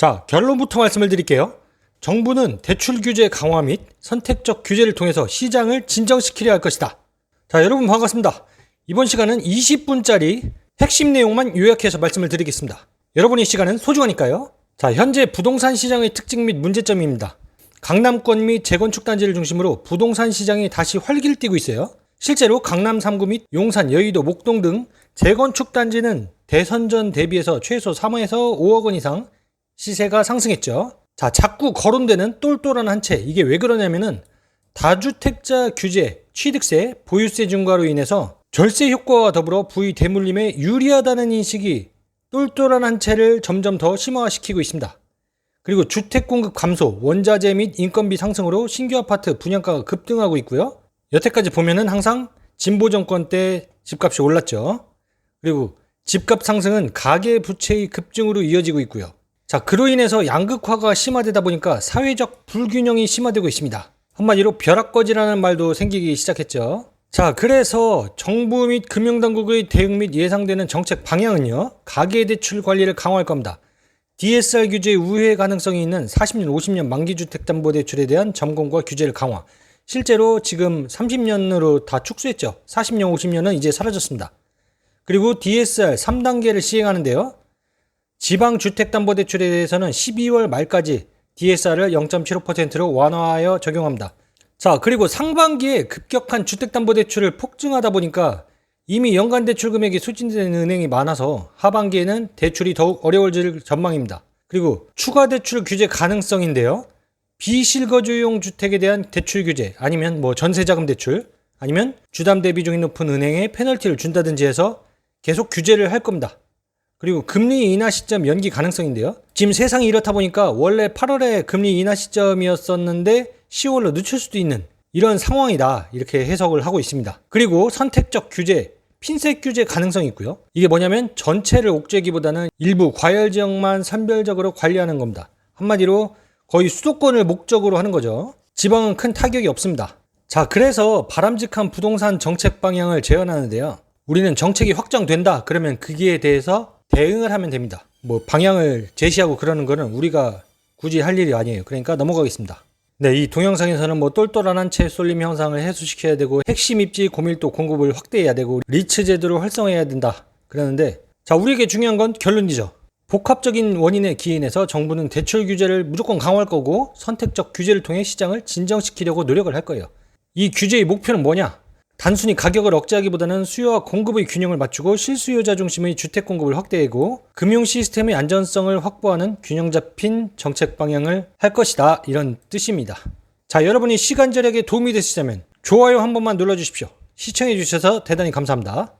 자, 결론부터 말씀을 드릴게요. 정부는 대출 규제 강화 및 선택적 규제를 통해서 시장을 진정시키려 할 것이다. 자, 여러분 반갑습니다. 이번 시간은 20분짜리 핵심 내용만 요약해서 말씀을 드리겠습니다. 여러분의 시간은 소중하니까요. 자, 현재 부동산 시장의 특징 및 문제점입니다. 강남권 및 재건축 단지를 중심으로 부동산 시장이 다시 활기를 띠고 있어요. 실제로 강남 3구 및 용산, 여의도, 목동 등 재건축 단지는 대선 전 대비해서 최소 3에서 5억 원 이상 시세가 상승했죠. 자, 자꾸 거론되는 똘똘한 한 채. 이게 왜 그러냐면은 다주택자 규제, 취득세, 보유세 증가로 인해서 절세 효과와 더불어 부의 대물림에 유리하다는 인식이 똘똘한 한 채를 점점 더 심화시키고 있습니다. 그리고 주택 공급 감소, 원자재 및 인건비 상승으로 신규 아파트 분양가가 급등하고 있고요. 여태까지 보면은 항상 진보 정권 때 집값이 올랐죠. 그리고 집값 상승은 가계 부채의 급증으로 이어지고 있고요. 자, 그로 인해서 양극화가 심화되다 보니까 사회적 불균형이 심화되고 있습니다. 한마디로 벼락거지라는 말도 생기기 시작했죠. 자, 그래서 정부 및 금융당국의 대응 및 예상되는 정책 방향은요, 가계대출 관리를 강화할 겁니다. DSR 규제의 우회 가능성이 있는 40년, 50년 만기주택담보대출에 대한 점검과 규제를 강화. 실제로 지금 30년으로 다 축소했죠. 40년, 50년은 이제 사라졌습니다. 그리고 DSR 3단계를 시행하는데요. 지방주택담보대출에 대해서는 12월 말까지 DSR을 0.75%로 완화하여 적용합니다. 자, 그리고 상반기에 급격한 주택담보대출을 폭증하다 보니까 이미 연간 대출 금액이 소진된 은행이 많아서 하반기에는 대출이 더욱 어려워질 전망입니다. 그리고 추가 대출 규제 가능성인데요. 비실거주용 주택에 대한 대출 규제 아니면 뭐 전세자금 대출 아니면 주담 대비 중이 높은 은행에 페널티를 준다든지 해서 계속 규제를 할 겁니다. 그리고 금리 인하 시점 연기 가능성인데요. 지금 세상이 이렇다 보니까 원래 8월에 금리 인하 시점이었었는데 10월로 늦출 수도 있는 이런 상황이다. 이렇게 해석을 하고 있습니다. 그리고 선택적 규제, 핀셋 규제 가능성이 있고요. 이게 뭐냐면 전체를 옥죄기보다는 일부 과열 지역만 선별적으로 관리하는 겁니다. 한마디로 거의 수도권을 목적으로 하는 거죠. 지방은 큰 타격이 없습니다. 자, 그래서 바람직한 부동산 정책 방향을 제안하는데요. 우리는 정책이 확정된다. 그러면 거기에 대해서 대응을 하면 됩니다. 뭐 방향을 제시하고 그러는 거는 우리가 굳이 할 일이 아니에요. 그러니까 넘어가겠습니다. 네, 이 동영상에서는 뭐 똘똘한 한 채 쏠림 현상을 해소시켜야 되고 핵심 입지 고밀도 공급을 확대해야 되고 리츠 제도를 활성화해야 된다. 그러는데 자, 우리에게 중요한 건 결론이죠. 복합적인 원인에 기인해서 정부는 대출 규제를 무조건 강화할 거고 선택적 규제를 통해 시장을 진정시키려고 노력을 할 거예요. 이 규제의 목표는 뭐냐? 단순히 가격을 억제하기보다는 수요와 공급의 균형을 맞추고 실수요자 중심의 주택 공급을 확대하고 금융 시스템의 안전성을 확보하는 균형 잡힌 정책 방향을 할 것이다. 이런 뜻입니다. 자, 여러분이 시간 절약에 도움이 되시자면 좋아요 한 번만 눌러 주십시오. 시청해 주셔서 대단히 감사합니다.